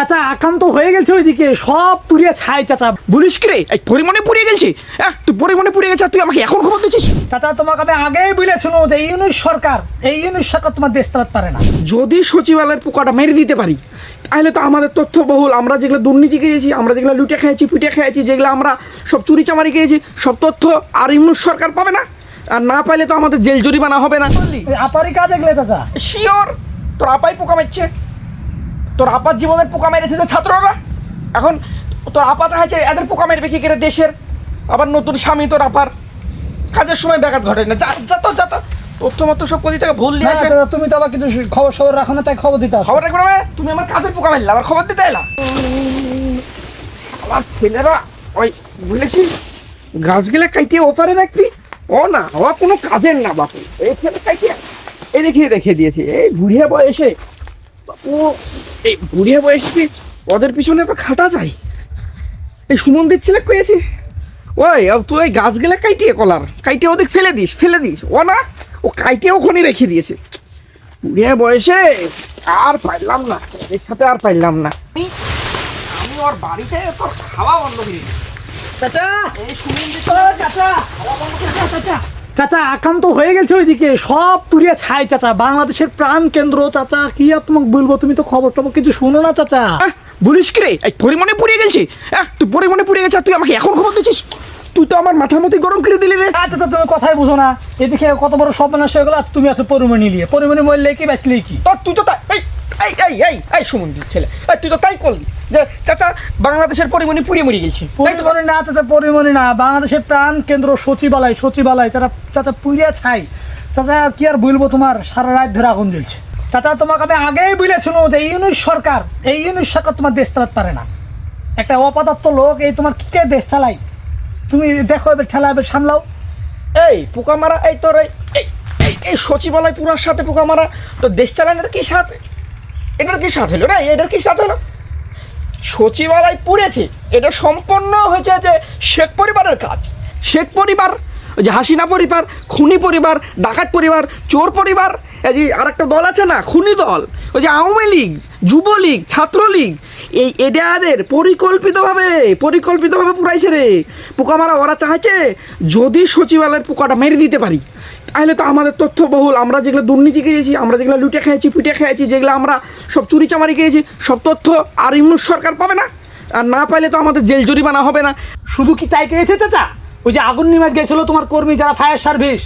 চাচা আকান্ত হয়ে গেছে ওইদিকে। সব পুড়িয়ে ছাই চাচা। বলিস কি রে? এই পরিমণে পুড়িয়ে গেছে? হ্যাঁ তুই পরিমণে পুড়িয়ে গেছে আর তুই আমাকে এখন খবর দিচ্ছিস? চাচা তোমাকে আমি আগেই বলেছিল যে ইউনিশ সরকার এই ইউনিশ সরকার তোমার দেশ চালাতে পারে না। যদি সচিবালয়ের পোকাটা মেরে দিতে পারি তাহলে তো আমাদের তথ্য বহুল। আমরা যেগুলো দুর্নীতি করেছি আমরা যেগুলো লুটে খেয়েছি পিটে খেয়েছি যেগুলো আমরা সব চুরি চামারি করেছি সব তথ্য আর ইউনুস সরকার পাবে না? আর না পাইলে তো আমাদের জেল জরিমানা হবে না। এই আপারই কাজ এগুলো চাচা। শিওর তোর আপাই পোকা মারছে। তোর আপার জীবনের পোকা মেরেছে যে ছাত্ররা? এখন তোর আপা চাইছে এদের পোকা মেরবে কি করে দেশের। আবার নতুন স্বামী তোর আপার। কাজের সময় ব্যাঘাত ঘটে না। যা যা তো যা তো। তথ্য মতো সব কোথা থেকে ভুল নিয়ে আসে। তুমি তো আবার কিছু খবর খবর রাখো না তাই খবর দিতে আসো। খবর রাখবে না তুমি আমার কাজের পোকা মারলে আবার খবর দিতে এলা? আমার ছেলেরা ওই বলেছি গাছগুলো কাইতে ওপারে রাখবি? ও না ও কোনো কাজের না বাপু। এইখানে কাইতে এই রেখে রেখে দিয়েছে। এই বুড়িয়া বয়সে বাপু এই বুড়িয়া বয়সে ওদের পিছনে তো খাটা যায়। এই সুমন্দির ছেলে কয়েছে ওই তুই ওই গাছগুলো কাইটিয়ে কলার কাইটে ওদের ফেলে দিস ফেলে দিস। ও না ও কাইটে ওখানে রেখে দিয়েছে। বুড়িয়া বয়সে আর পাইলাম না এর সাথে আর পাইলাম না। আমি ওর বাড়িতে তোর খাওয়া বন্ধ করে। চাচা! এই সুমন্দির ও চাচা! চাচা, চাচা! চাচা আকান্ত হয়ে গেছে ওইদিকে। সব পুড়িয়ে ছাই চাচা। বাংলাদেশের প্রাণ কেন্দ্র। চাচা কি আর তোমাকে বলব? তুমি তো খবর টবর কিছু শোনো না চাচা। বলিস কি রে? এই পরিমণে পুড়িয়ে গেছে হ্যাঁ তুই পরিমণে পুড়িয়ে গেছে তুই আমাকে এখন খবর দিচ্ছিস? তুই তো আমার মাথার মধ্যে গরম করে দিলি রে। আচ্ছা চাচা তুমি কথাই বুঝো না। এদিকে কত বড় সর্বনাশ হয়ে গেল আর তুমি আছো পরিমণি নিয়ে। পরিমণি মরলে কি বাঁচলে কি? তোর তুই তো তাই এই এই এই এই সুমন্দির ছেলে এই তুই তো তাই করলি যে চাচা বাংলাদেশের পরিমণি পুড়িয়ে মরে গেছে। তাই তো? পরিমণি না চাচা পরিমণি না বাংলাদেশের প্রাণ কেন্দ্র সচিবালয় সচিবালয় চাচা চাচা পুড়িয়া ছাই। চাচা কি আর বলব তোমার? সারা রাত ধরে আগুন জ্বলছে। চাচা তোমাকে আমি আগেই বলেছিল যে ইউনিশ সরকার এই ইউনিশ সরকার তোমার দেশ চালাতে পারে না। একটা অপদার্থ লোক এই তোমার কি কে দেশ চালাই তুমি দেখো এবার ঠেলা এবার সামলাও। এই পোকা মারা এই তোর এই এই সচিবালয় পুরার সাথে পোকা মারা তো দেশ চালানোর কি সাথ? এটার কি সাথ হলো? না, এটার কি সাথ হলো? সচিবালয় পুড়েছে। এটা সম্পন্ন হয়েছে যে শেখ পরিবারের কাজ। শেখ পরিবার ওই যে হাসিনা পরিবার, খুনি পরিবার, ডাকাত পরিবার, চোর পরিবার, এই যে আর একটা দল আছে না, খুনি দল, ওই যে আওয়ামী লীগ, যুবলীগ, ছাত্রলীগ, এই এডাদের পরিকল্পিতভাবে পরিকল্পিতভাবে পুরাইছে রে। পোকা মারা ওরা চাইছে যদি সচিবালয়ের পোকাটা মেরে দিতে পারি। তাহলে তো আমাদের তথ্য বহুল আমরা যেগুলো দুর্নীতি করেছি আমরা যেগুলো লুটে খেয়েছি, পিটে খেয়েছি, যেগুলো আমরা সব চুরি চামারি করেছি সব তথ্য আর ইউনুস সরকার পাবে না। আর না পাইলে তো আমাদের জেল জরিমানা হবে না। শুধু কি তাই করেছে চাচা? ওই যে আগুন নিমাজ গেছিল তোমার কর্মী যারা ফায়ার সার্ভিস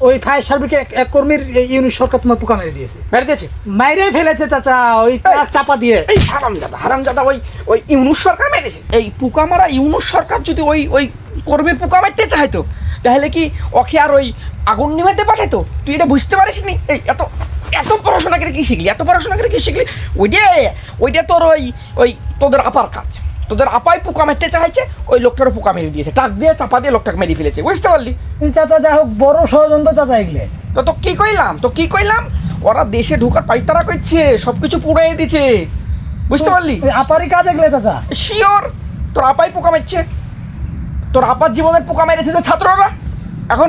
ওই ফায়ার সার্ভিসকে এক- কর্মীর এই ইউনিশ সরকার তোমার পোকা মেরে দিয়েছে। মেরে দিয়েছে? মাইরে ফেলেছে চাচা ওই চাপা দিয়ে। এই হারামজাদা হারামজাদা ওই ওই ইউনুস সরকার মেরেছে এই পোকা মারা ইউনুস সরকার যদি ওই ওই কর্মীর পোকা মারতে চাইতো তাহলে কি ওকে আর ওই আগুন নিভাইতে পাঠাইতো তুই এটা বুঝতে পারিস নি? এই এত এত পড়াশোনা করে কি শিখলি? এত পড়াশোনা করে কি শিখলি? ওইটা ওইটা তোর ওই ওই তোদের আপার কাজ তোদের আপাই পোকা মারতে চাইছে ওই লোকটারও পোকা মেরে দিয়েছে। টাক দিয়ে চাপা দিয়ে লোকটাকে মেরে ফেলেছে বুঝতে পারলি? চাচা যা হোক বড় ষড়যন্ত্র চাচা এগুলো। তো তো কি কইলাম? তো কি কইলাম? ওরা দেশে ঢোকার পাইতারা করছে সব কিছু পুড়াই দিছে বুঝতে পারলি? আপারই কাজ এগুলো চাচা। শিওর তোর আপাই পোকা মারছে। তোর আপার জীবনের পোকা মেরেছে যে ছাত্ররা। এখন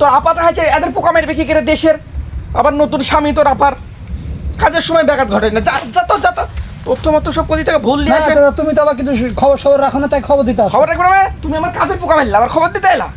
তোর আপা চাইছে এদের পোকা মেরবে কি করে দেশের? আবার নতুন স্বামী তোর আপার। কাজের সময় ব্যাঘাত ঘটে না। যা যা তো যা তো। তথ্য মতো সব কোথা থেকে ভুল না তুমি তো আবার কিছু খবর খবর রাখো না তাই খবর দিতে খবর রাখবে তুমি আমার কাজের পোকা মারলে আবার খবর দিতে এলা।